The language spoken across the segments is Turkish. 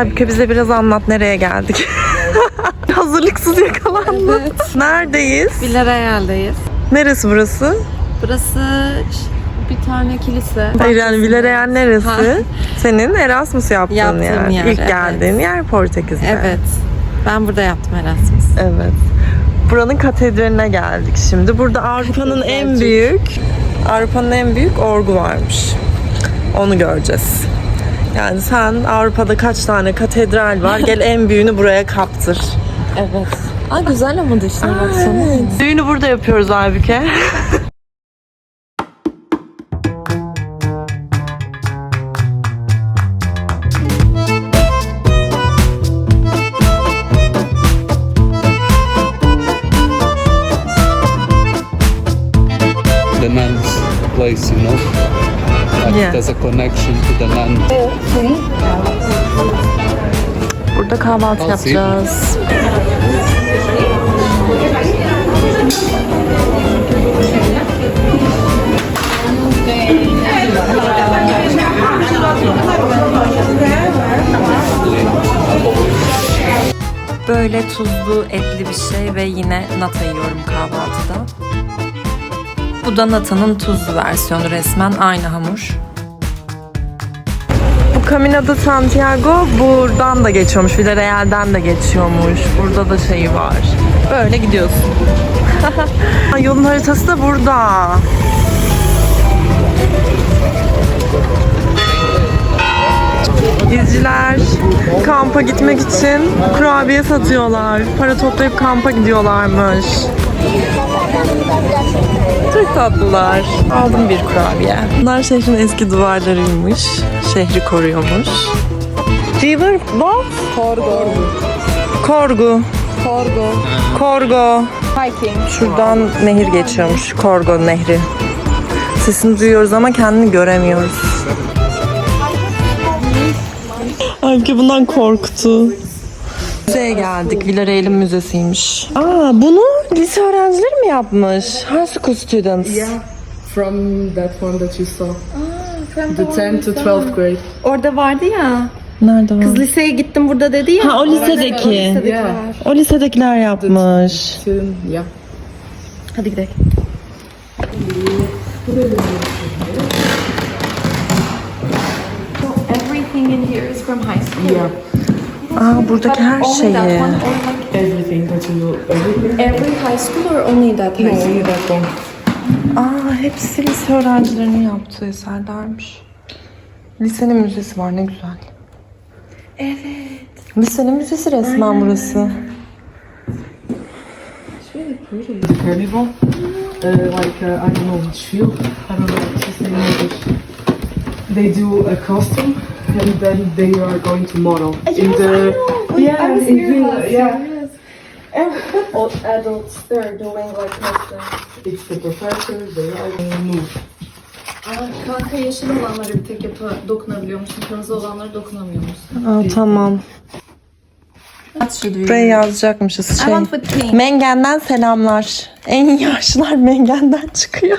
Halbuki bize biraz anlat nereye geldik. Hazırlıksız yakalandık. Evet. Neredeyiz? Villarreal'deyiz. Neresi burası? Burası bir tane kilise. Hayır yani Villarreal neresi? Ha. Senin Erasmus yaptığın Yaptığım yer. yer, İlk evet. geldiğin yer Portekiz'de. Evet. Ben burada yaptım Erasmus. Evet. Buranın katedraline geldik şimdi. Burada Avrupa'nın en büyük Avrupa'nın en büyük orgu varmış. Onu göreceğiz. Yani sen Avrupa'da kaç tane katedral var? Gel en büyüğünü buraya kaptır. Evet. Ay güzel ama dışına baksana. Düğünü burada yapıyoruz Aybüke. There's a connection to the nun. Burada kahvaltı yapacağız. Böyle tuzlu, etli bir şey ve yine nata yiyorum kahvaltıda. Bu da natanın tuzlu versiyonu resmen aynı hamur. Camino de Santiago buradan da geçiyormuş. Villarreal'den de geçiyormuş. Burada da şeyi var. Böyle gidiyorsun. Yolun haritası da burada. İzciler kampa gitmek için kurabiye satıyorlar. Para toplayıp kampa gidiyorlarmış. Çok tatlılar. Aldım bir kurabiye. Bunlar şehrin eski duvarlarıymış. Şehri koruyormuş. River what? Korgo. Korgu. Korgo. Korgo. Hiking. Şuradan nehir geçiyormuş. Korgo nehri. Sesini duyuyoruz ama kendini göremiyoruz. Halbuki bundan korktu. Müzeye geldik. Villarreal'in müzesiymiş. Aa bunu lise öğrencileri mi yapmış? High school students. Yeah, from that one that you saw. the 10 to 12th grade. Orada vardı ya. Nerede var? Kız liseye gittim burada dedi ya. Ha o lisedeki. Yeah, O lisedekiler yapmış. yeah. Hadi gidelim. Everything in here is from high school. Yeah, Aa buradaki her şeyi. everything that you every high school or only that high No, school? only that one. Aa hepsi lise öğrencilerinin yaptığı eserlermiş. Lisenin müzesi var ne güzel. Evet. Lisenin müzesi resmen burası. Carnival, uh, like uh, I don't know, shield. I don't know what to say in English. They do a costume and then they are going to model in the yeah in the, yeah. All adults they're doing like costumes. It's the professor. They are going to move. Aa, kanka yeşil olanları bir tek yapı dokunabiliyor musun? Kırmızı olanları dokunamıyor musun? Aa tamam. Buraya yazacakmışız I şey. want with pink. Mengen'den selamlar. En yaşlılar Mengen'den çıkıyor.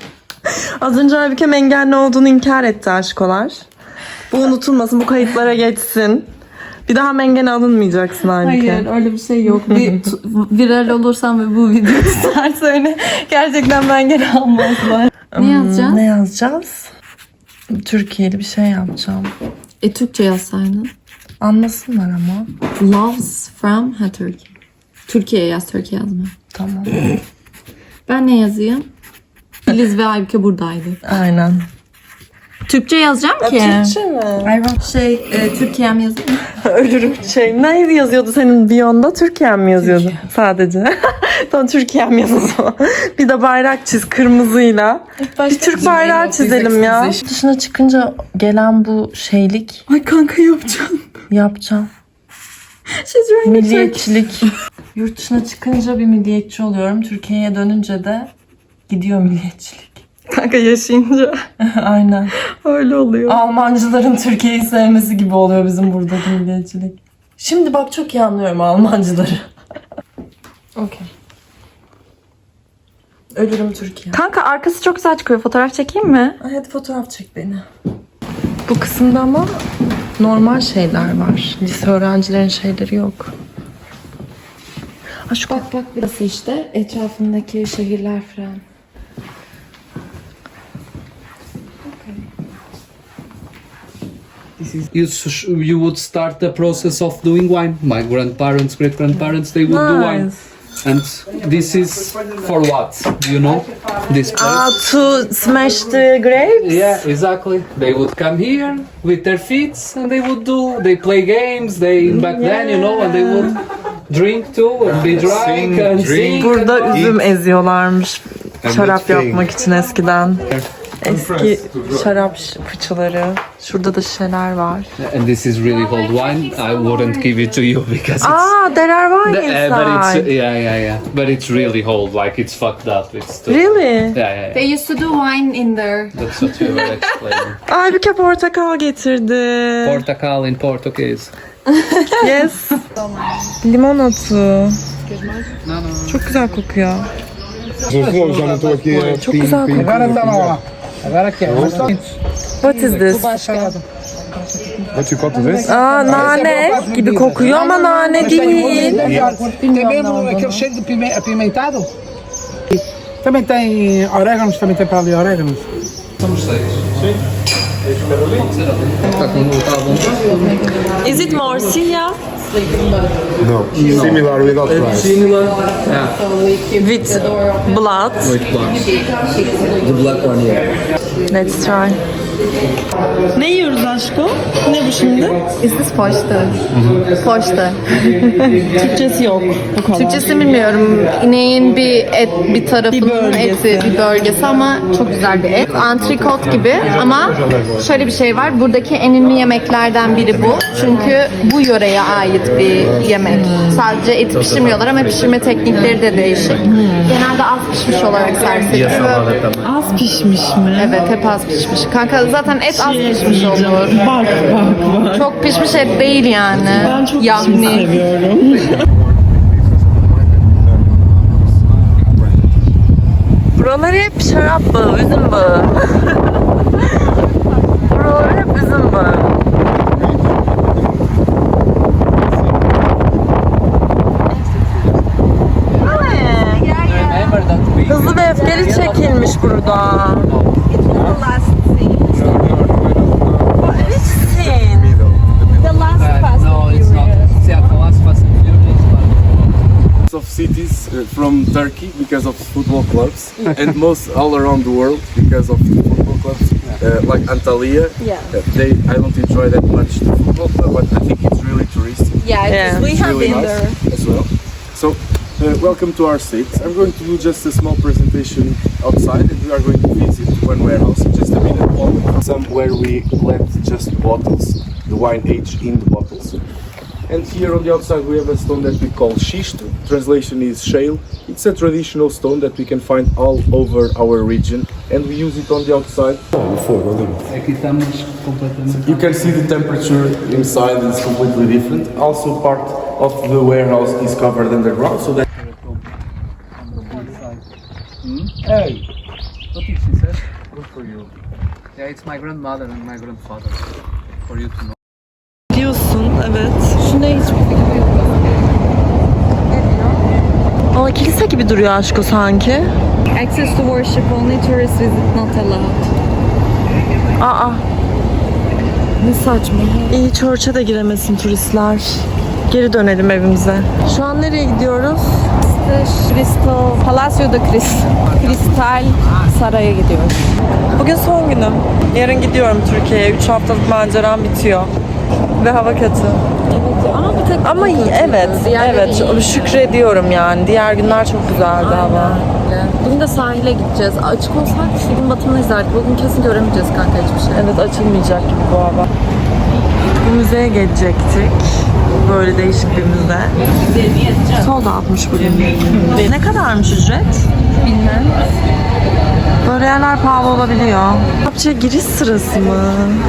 Az önce Aybüke Mengen ne olduğunu inkar etti aşkolar. Bu unutulmasın, bu kayıtlara geçsin. Bir daha Mengen'e alınmayacaksın Aybüke. Hayır öyle bir şey yok. Bir tu- viral olursam ve bu video tutarsa öyle gerçekten ben geri almazlar. Ne yazacağız? Ne yazacağız? Türkiye'li bir şey yapacağım. E Türkçe yazsaydın. Anlasınlar ama. Loves from ha Turkey. Türkiye yaz, Türkiye yazma. Tamam. Ben ne yazayım? Filiz ve Aybüke buradaydı. Aynen. Türkçe yazacağım ki. Türkçe mi? Şey, e, Türkiye'm yazayım. Ölürüm şey. Ne yazıyordu senin biyonda? Türkiye mi yazıyordu sadece? tamam Türkiye mi yaz o zaman. Bir de bayrak çiz kırmızıyla. bir Türk bayrağı çizelim ya. Dışına çıkınca gelen bu şeylik Ay kanka yapacağım. yapacağım. Turkish. Milliyetçilik. Yurt dışına çıkınca bir milliyetçi oluyorum. Türkiye'ye dönünce de gidiyor milliyetçilik. Kanka yaşayınca Aynen. öyle oluyor. Almancıların Türkiye'yi sevmesi gibi oluyor bizim buradaki milliyetçilik. Şimdi bak çok iyi anlıyorum Almancıları. Okey. Ölürüm Türkiye. Kanka arkası çok güzel çıkıyor. Fotoğraf çekeyim mi? Ay hadi fotoğraf çek beni. Bu kısımda ama normal şeyler var. Lise öğrencilerin şeyleri yok. Ha şu Bak bak burası işte etrafındaki şehirler falan. You sh- you would start the process of doing wine. My grandparents, great grandparents, they would do wine. Nice. And this is for what? Do you know? This place. Ah, to smash the grapes? Yeah, exactly. They would come here with their feet and they would do. They play games. They back then, you know, and they would drink too and be drunk Sing, and drink. sing. Burada üzüm eziyorlarmış şarap yapmak için eskiden. Eski şarap fıçıları. Şurada da şişeler var. And this is really old wine. I wouldn't give it to you because it's. Ah, there are wine Uh, but it's inside. yeah yeah yeah. But it's really old. Like it's fucked up. It's too, Really? Yeah yeah yeah. They used to do wine in there. That's what you were explaining. Aybüke portakal getirdi. Portakal in Portuguese. Yes. Limon otu. Çok güzel kokuyor. Çok güzel kokuyor. What is this? Vou te contar isso? Aa nane gibi kokuyor ama nane değil. Tem mesmo aquele cheiro de pime- apimentado? Também tem orégãos, também tem para ali orégãos. Is it morcilla? No. Similar without uh, rice. Similar. Yeah. With blood. The black one yeah. Let's try. Ne yiyoruz aşko? Ne bu şimdi? Is this poşta? Poşta. Türkçesi yok. Bu kadar. Türkçesini bilmiyorum. İneğin bir et bir tarafının Bir bölgesi. eti bir bölgesi ama çok güzel bir et. Antrikot gibi ama şöyle bir şey var. Buradaki en ünlü yemeklerden biri bu. Çünkü bu yöreye ait bir yemek. Sadece eti pişirmiyorlar ama pişirme teknikleri de değişik. Genelde az pişmiş olarak servis. Az pişmiş mi? Evet hep az pişmiş. Kanka zaten et az Şey pişmiş olur. Bak bak bak. Çok pişmiş et değil yani. Ben çok Yahni. pişmiş seviyorum. Buralar hep şarap bağı, üzüm bağı. Buralar hep üzüm bağı. Çekilmiş burada. Which scene? Uh, no, it's not. Yeah, the last Fast and Furious one. of cities uh, from Turkey because of football clubs, and most all around the world because of football clubs, uh, like Antalya. Yeah. Uh, they I don't enjoy that much the football club, but I think it's really touristic. Yeah, Yeah. we It's have really been nice there. as well. So, uh, welcome to our state. I'm going to do just a small presentation outside, and we are going to visit one warehouse in just a minute. Some where we left just bottles, the wine aged in the bottles. And here on the outside we have a stone that we call schist, Translation is shale. It's a traditional stone that we can find all over our region, and we use it on the outside. Aqui estamos completamente. You can see the temperature inside is completely different. Also, part of the warehouse is covered underground, so that Hey, what did she say? Good for you. Yeah, it's my grandmother and my grandfather. For you to know. Diyorsun, evet. Şuna hiçbir fikrim yok. Ama kilise gibi duruyor aşko sanki. Access to worship only tourist visit not allowed. Aa, Ne saçma. iyi church'e de giremesin turistler. Geri dönelim evimize. Şu an nereye gidiyoruz? Crystal, Palacio de Cristal, Kristal Saray'a gidiyoruz. Bugün son günüm. Yarın gidiyorum Türkiye'ye. 3 haftalık maceram bitiyor. Ve hava kötü. Ama bir tek Ama iyi, evet, evet. Şükrediyorum yani. Diğer günler çok güzeldi hava. Bugün de sahile gideceğiz. Açık olsaydı şu gün batımını izlerdik. Bugün kesin göremeyeceğiz kanka hiçbir şey. Evet açılmayacak gibi bu hava. Müzeye gelecektik. Böyle değişik bir müze. Sold outmuş bugün. ne kadarmış ücret? Bilmem. Böyle yerler pahalı olabiliyor. Kitapçıya giriş sırası mı?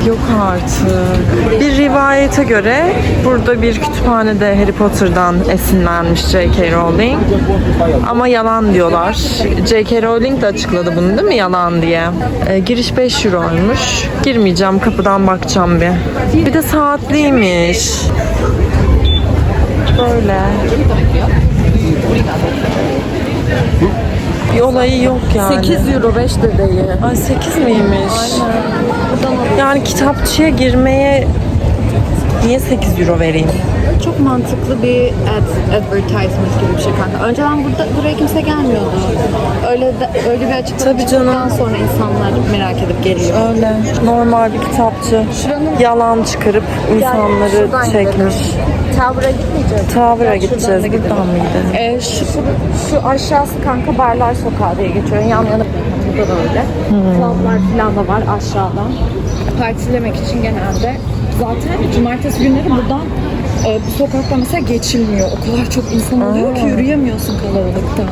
Yok artık. Bir rivayete göre burada bir kütüphanede Harry Potter'dan esinlenmiş J.K. Rowling. Ama yalan diyorlar. J.K. Rowling de açıkladı bunu değil mi yalan diye. E, giriş 5 euroymuş. Girmeyeceğim kapıdan bakacağım bir. Bir de saatliymiş. Böyle. Bir olayı yok yani. 8 euro 5 de değil. Ay 8 miymiş? Yani kitapçıya girmeye niye 8 euro vereyim? Çok mantıklı bir ad, advertisement gibi bir şey kanka. Önceden burada buraya kimse gelmiyordu. Öyle de, öyle bir açıklama Tabii canım. sonra insanlar merak edip geliyor. Öyle. Normal bir kitapçı. Yalan çıkarıp insanları şuradan çekmiş. Tower'a gitmeyeceğiz. Tower'a gideceğiz. Buradan mı gidelim? Ee, şu, şu aşağısı kanka Barlar Sokağı diye geçiyor. Yan yana burada da öyle. Club'lar falan da var aşağıdan. Partilemek için genelde. Zaten cumartesi günleri buradan e, bu sokakta mesela geçilmiyor. O kadar çok insan oluyor ki yürüyemiyorsun kalabalıktan.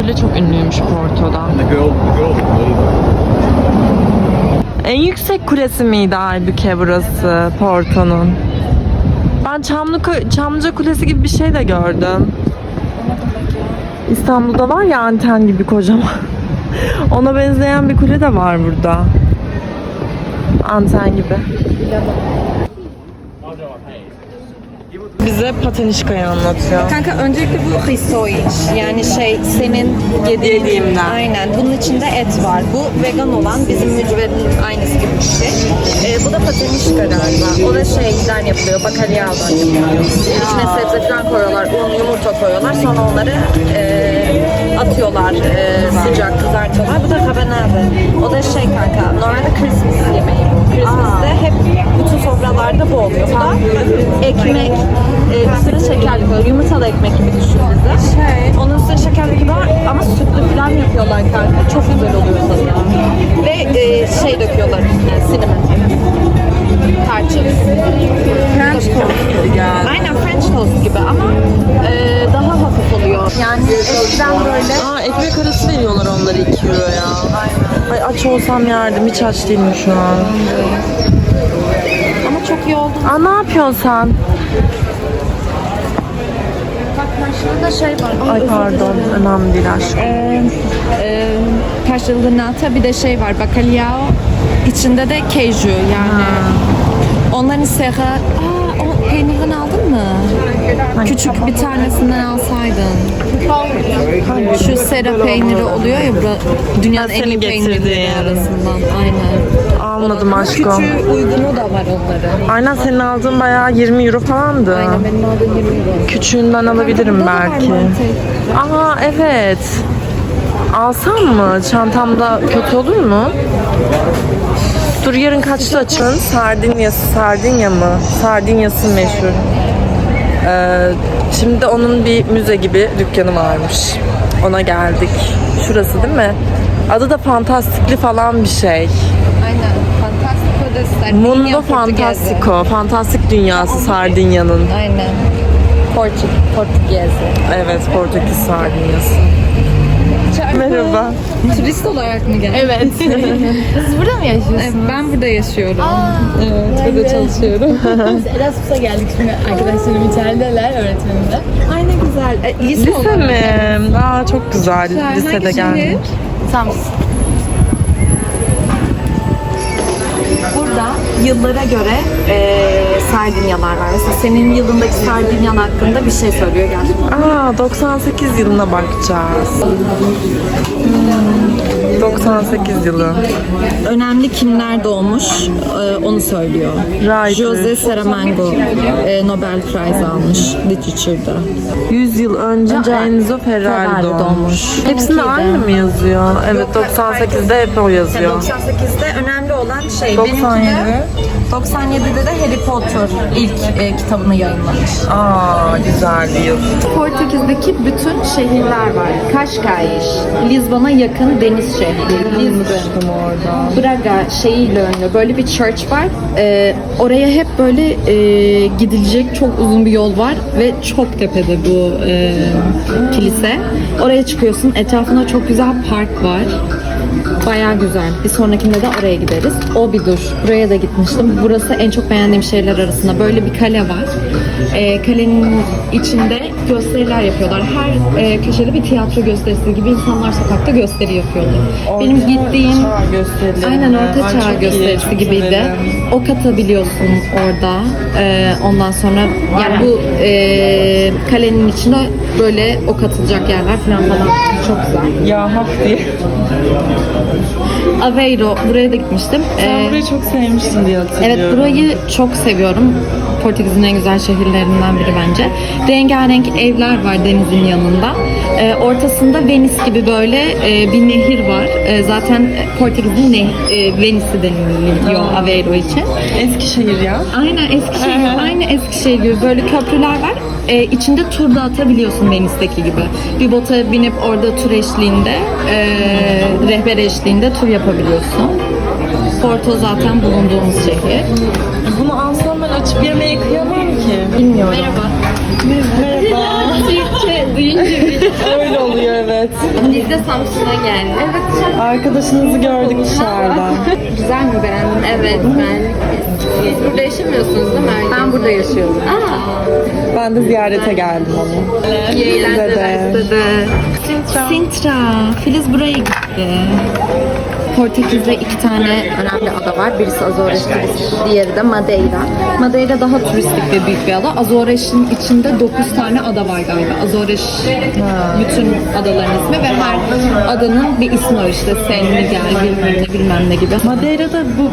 Böyle çok ünlüymüş Porto'dan. En yüksek kulesi miydi halbuki burası Porto'nun? Ben Çamlı, Çamlıca Kulesi gibi bir şey de gördüm. İstanbul'da var ya anten gibi kocaman. Ona benzeyen bir kule de var burada. Anten gibi. Bize Patanişka'yı anlatıyor. Kanka öncelikle bu hisoiç yani şey senin yediğin Yediğimden. Aynen. Bunun içinde et var. Bu vegan olan bizim mücverin aynısı gibi bir şey. Ee, bu da patenişka galiba. O da şeyden yapılıyor. Bakaryaldan yapılıyor. İçine sebze falan koyuyorlar. Un, yumurta koyuyorlar. Sonra onları e, atıyorlar. e, sıcak kızartıyorlar. Bu da cabanade. O da şey kanka. Normalde Christmas yemeği bu. Christmas'te hep bütün sofralarda bu oluyor. Bu da ekmek, e, üstüne şekerli koyuyor. Yumurtalı ekmek gibi düşün bize. Onun üstüne şekerli gibi var ama sütlü falan yapıyorlar kanka. Çok güzel oluyor tadı. Ve e, şey döküyorlar üstüne, cinnamon. Tarçın. French toast gibi yani. Aynen French toast gibi ama e, daha hafif oluyor. Yani eskiden böyle Aa ekmek arası veriyorlar onları 2 euroya. Ay aç olsam yerdim. Hiç aç değilim şu an. ama çok iyi oldu. Aa ne yapıyorsun sen? Karşıda şey var. Ay pardon. Önemli değil aşkım. e, Paşalı bir de şey var bacalhau içinde de keju yani onların serra aa o peynirini aldın mı? Küçük bir tanesinden alsaydın. Şu sera peyniri oluyor ya dünyanın en iyi peynirleri arasından aynen. Almadım aşkım. Küçüğü uygunu da var onların. Aynen senin aldığın bayağı 20 euro falandı. Aynen benim aldığım 20 euro. Küçüğünden alabilirim Burada belki. Aa evet. Alsam mı? Çantamda kötü olur mu? Dur yarın kaçta açın? Sardinyası, Sardinya mı? Sardinyası meşhur. Ee, şimdi onun bir müze gibi dükkanı varmış. Ona geldik. Şurası değil mi? Adı da Fantastikli falan bir şey. De Sardinya Mundo Portuguese. Fantastico. Fantastik dünyası Sardinya'nın. Aynen. Portu Portuguese. Evet, Portekiz Sardinyası. Merhaba. Turist olarak mı geldin? Evet. Siz burada mı yaşıyorsunuz? Ben burada yaşıyorum. evet, burada çalışıyorum. Biz Erasmus'a geldik şimdi arkadaşlarım içerideler öğretmenimle. Ay ne güzel. E, lise, Lise olarak. mi? Aa çok güzel. Lisede Hangi şehir? geldik. Sams. Yıllara göre e, sardinyalar var. Mesela senin yılındaki sardinyan hakkında bir şey söylüyor gerçekten. Aa 98 yılına bakacağız. Hmm, 98 yılı. Önemli kimler doğmuş e, onu söylüyor. Right. Jose Saramago e, Nobel Prize almış literature'da. 100 yıl önce, Enzo Ferrari Ferrari doğmuş. doğmuş. Hepsinde aynı mı yazıyor? Evet 98'de hep o yazıyor. 98'de önemli olan şey 97. 97'de de Harry Potter ilk e, kitabını yayınlamış. Aa güzel bir yıl. Portekiz'deki bütün şehirler var. Cascais, Lizbon'a yakın deniz şehri. Orada. Braga şeyiyle ünlü. Böyle bir church var. Ee, oraya hep böyle e, gidilecek çok uzun bir yol var ve çok tepede bu e, kilise. Oraya çıkıyorsun. Etrafında çok güzel park var. Bayağı güzel. Bir sonrakinde de oraya gideriz. O bir dur. Buraya da gitmiştim. Burası en çok beğendiğim şeyler arasında. Böyle bir kale var. Ee, kalenin içinde gösteriler yapıyorlar. Her e, köşede bir tiyatro gösterisi gibi insanlar sokakta gösteri yapıyordu. Benim gittiğim Çağ. Aynen orta çağ iyi, gösterisi çok gibiydi. severim. Ok atabiliyorsun orada. Ee, ondan sonra yani bu e, kalenin içinde böyle ok atılacak yerler falan falan. Çok güzel. Ya hak diye. Aveiro buraya da gitmiştim. Sen Ee, burayı çok sevmiştin diye hatırlıyorum. Evet burayı çok seviyorum. Portekiz'in en güzel şehirlerinden biri bence. Rengarenk evler var denizin yanında. Ee, ortasında Venice gibi böyle e, bir nehir var. E, zaten Portekiz'in ne, e, Venice'i deniliyor Aveiro için. Eskişehir ya. Aynen Eskişehir, aynı Eskişehir gibi böyle köprüler var. Ee, içinde tur da atabiliyorsun Venice'deki gibi. Bir bota binip orada tur eşliğinde, e, rehber eşliğinde tur yapabiliyorsun. Porto zaten bulunduğumuz şehir. Bunu alsam ben açıp yemeği kıyamam ki. Bilmiyorum. Merhaba. Merhaba. Türkçe duyunca bir Öyle oluyor evet. Biz de Samsun'a geldik. Evet. Arkadaşınızı gördük dışarıdan. Güzel mi beğendin? Evet ben. Siz burada yaşamıyorsunuz değil mi? Ben burada yaşıyorum. Aa. Ben de ziyarete geldim onu. İyi eğlenceler. Sintra. Sintra. Filiz buraya gitti. Portekiz'de iki tane önemli ada var. Birisi Azores, birisi- diğeri de Madeira. Madeira daha turistik ve büyük bir ada. Azores'in içinde 9 tane ada var galiba. Azores bütün adaların ismi ve her adanın bir ismi var işte. San Miguel, bilmem ne, bilmem ne gibi. Madeira'da bu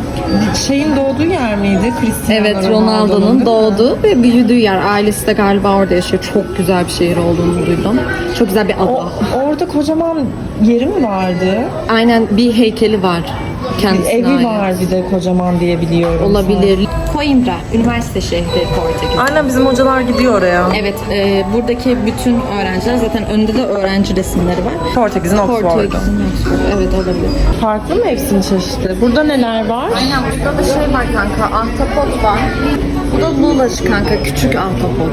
şeyin doğduğu yer miydi? Cristiano Evet Ronaldo'nun doğduğu ve büyüdüğü yer. Ailesi de galiba orada yaşıyor. Çok güzel bir şehir olduğunu duydum. Çok güzel bir ada. O, orada kocaman yeri mi vardı? Aynen bir heykeli var kendisine Evi ait. var bir de kocaman diye biliyorum. Olabilir. Coimbra, üniversite şehri Portekiz. Aynen bizim hocalar gidiyor oraya. Evet, e, buradaki bütün öğrenciler zaten önünde de öğrenci resimleri var. Portekiz'in Oxford'u. Portekiz'in Oxford, evet olabilir. Farklı mı hepsinin çeşidi? Burada neler var? Aynen burada da şey var kanka, ahtapot var. Bu da lulaş kanka, küçük ahtapot.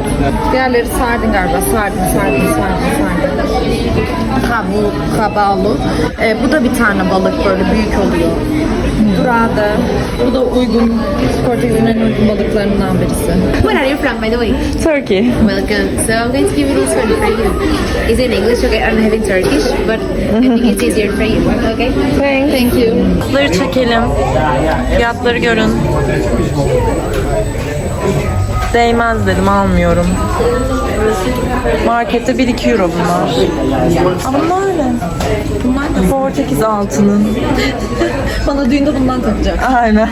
Diğerleri sardin galiba, sardin, sardin, sardin, sardin. Ha bu kabalı. Ee, bu da bir tane balık böyle büyük oluyor. Dorada. Bu da uygun, Portekiz'in en uygun balıklarından birisi. Where are you from, by the way? Turkey. Welcome. So I'm going to give you this one for you. It's in English, okay? I'm having Turkish, but I think it's easier for you, okay? Thank you. Fiyatları çekelim. Fiyatları görün. Değmez dedim almıyorum. Markette 1-2 euro bunlar. Ama bunlar ne? Bunlar da Portekiz altının. Bana düğünde bundan takacak. Aynen.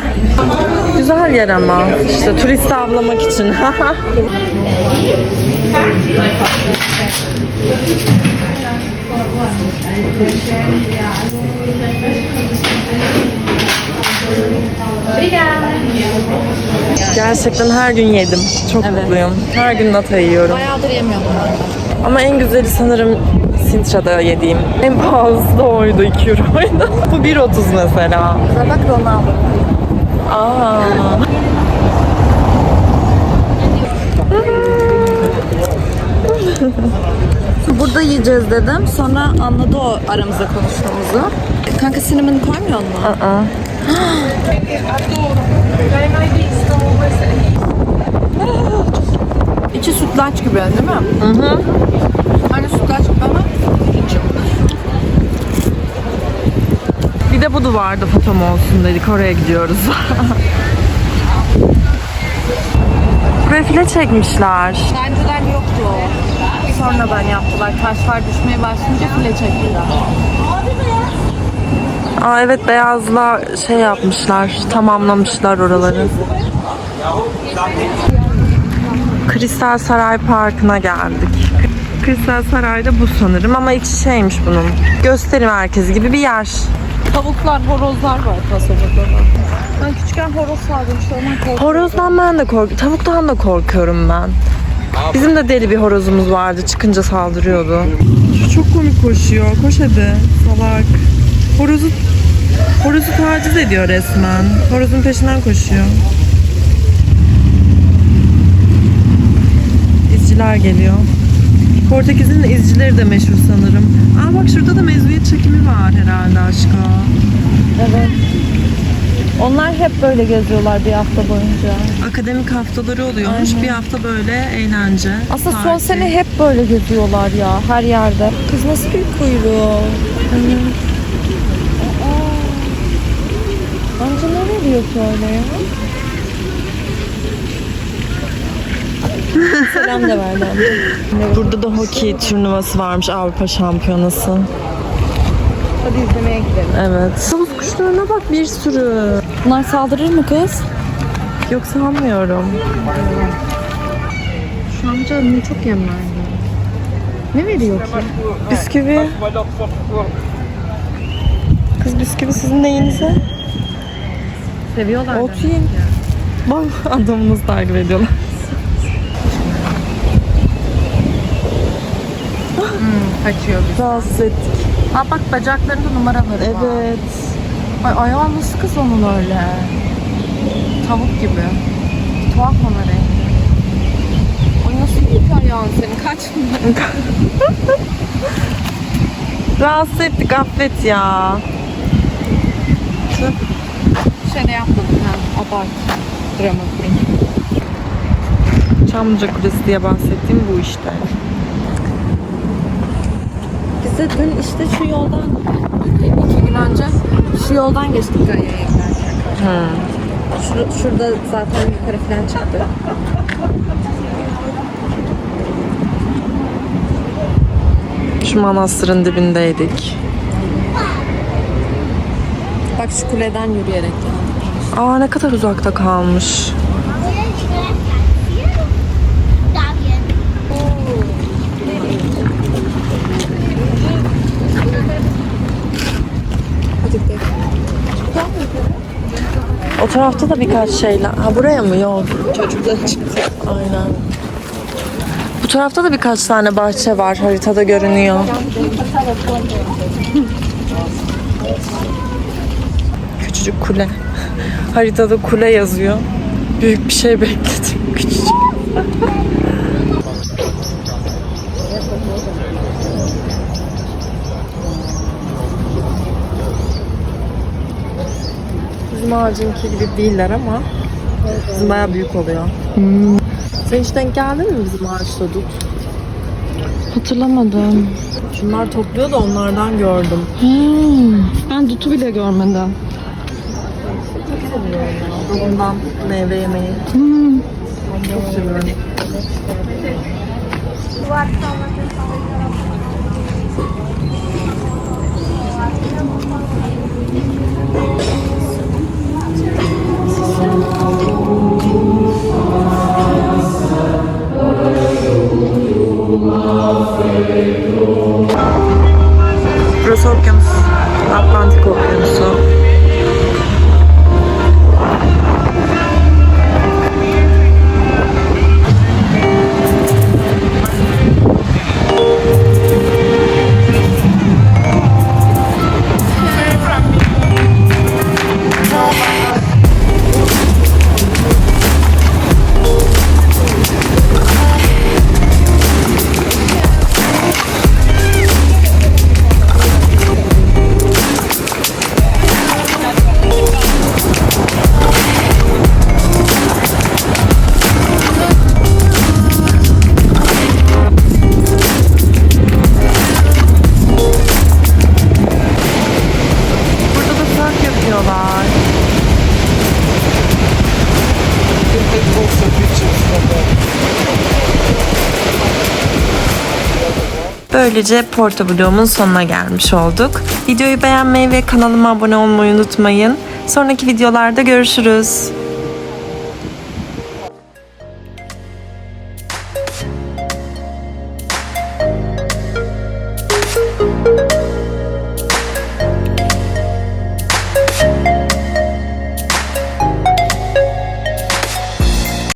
Güzel yer ama. İşte turist avlamak için. Gerçekten her gün yedim. Çok mutluyum. Her gün nata yiyorum. Bayağıdır yemiyorum. Ama en güzeli sanırım Sintra'da yediğim. En pahalısı da oydu 2 euroydu. Bu 1.30 mesela. Bak Ronaldo. Aa. Burada yiyeceğiz dedim. Sonra anladı o aramızda konuştuğumuzu. Kanka cinnamon koymuyor mu? Aa. İçi sütlaç gibi değil mi? Hı hı. Hani sütlaç gibi ama içi. Bir de bu duvarda fotom olsun dedik. Oraya gidiyoruz. Buraya file çekmişler. Önceden yoktu o. Sonradan yaptılar. Taşlar düşmeye başlayınca file çektiler. Aa evet beyazla şey yapmışlar. Tamamlamışlar oraları. Kristal Saray Parkı'na geldik. Kristal Saray'da bu sanırım ama içi şeymiş bunun. Gösteri merkezi gibi bir yer. Tavuklar, horozlar var kasabada da. Ben küçükken horoz ondan korktum. Horozdan ben de korkuyorum. Tavuktan da korkuyorum ben. Bizim de deli bir horozumuz vardı. Çıkınca saldırıyordu. Şu çok komik koşuyor. Koş hadi. Salak. Horozu Horozu taciz ediyor resmen. Horozun peşinden koşuyor. İzciler geliyor. Portekiz'in izcileri de meşhur sanırım. Aa bak şurada da mezuniyet çekimi var herhalde aşka. Evet. Onlar hep böyle geziyorlar bir hafta boyunca. Akademik haftaları oluyormuş. Bir hafta böyle eğlence. Aslında son parti. sene hep böyle geziyorlar ya her yerde. Kız nasıl bir kuyruğu? Amca ne ki öyle ya? Selam da verdi amca. Burada da hokey turnuvası varmış Avrupa Şampiyonası. Hadi izlemeye gidelim. Evet. Tavus kuşlarına bak bir sürü. Bunlar saldırır mı kız? Yok sanmıyorum. Şu amca ne çok yem verdi. Ne veriyor ki? Bisküvi. Kız bisküvi sizin neyinize? Seviyorlar. Ot yiyin. Bak adamımızı takip ediyorlar. Kaçıyor bir. Rahatsız ettik. Ha bak bacaklarında numaraları var. Evet. Ay ayağı nasıl kız onun öyle? Tavuk gibi. Tuhaf ona rengi. Ay nasıl büyük ayağın senin? Kaç Rahatsız ettik affet ya. Şöyle yapmadım ha. Abart. Drama queen. Çamlıca Kulesi diye bahsettiğim bu işte. Biz de dün işte şu yoldan iki gün önce şu yoldan geçtik Galya'ya giderken. Şur- şurada zaten yukarı falan çıktı. Şu manastırın dibindeydik. Bak şu kuleden yürüyerek. Aa ne kadar uzakta kalmış. O tarafta da birkaç şeyler. Ha buraya mı? Yok. Çocuklar çıktı. Aynen. Bu tarafta da birkaç tane bahçe var. Haritada görünüyor. Küçücük kule. Haritada kule yazıyor. Büyük bir şey bekledim. Küçücük. Bizim ağacınki gibi değiller ama bizim bayağı büyük oluyor. Sen hiç denk geldin mi bizim ağaçta dut? Hatırlamadım. Şunlar topluyor da onlardan gördüm. Ben dutu bile görmedim. Dalından meyve yemeyi. Çok seviyorum. Burası Böylece Porto vlogumun sonuna gelmiş olduk. Videoyu beğenmeyi ve kanalıma abone olmayı unutmayın. Sonraki videolarda görüşürüz.